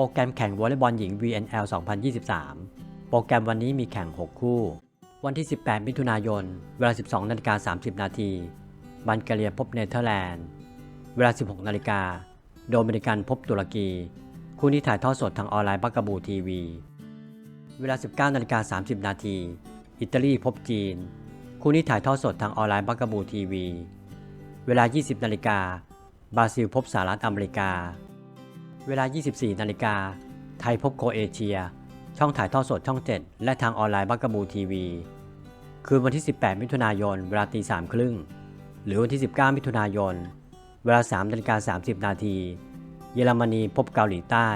โปรแกรมแข่งวอลเลย์บอลหญิง VNL 2023 โปรแกรมวันนี้มีแข่ง 6 คู่ วันที่ 18 มิถุนายน เวลา 12นาฬิกา30 นาทีบัลแกเรียพบเนเธอร์แลนด์ เวลา 16นาฬิกาโดมินิกันพบตุรกี คู่นี้ถ่ายทอดสดทางออนไลน์บักกบูทีวี เวลา 19นาฬิกา30 นาทีอิตาลีพบจีน คู่นี้ถ่ายทอดสดทางออนไลน์บักกบูทีวี เวลา 20นาฬิกาบราซิลพบสหรัฐอเมริกา เวลา 24 นาฬิกา ไทยพบโคเอเชีย ช่องถ่ายทอดสดช่อง 7 และทางออนไลน์บักกะบูทีวี คืนวันที่ 18 มิถุนายน เวลาตีสามครึ่ง หรือวันที่ 19 มิถุนายน เวลา3นาฬิกา30 นาที เยอรมนีพบเกาหลีใต้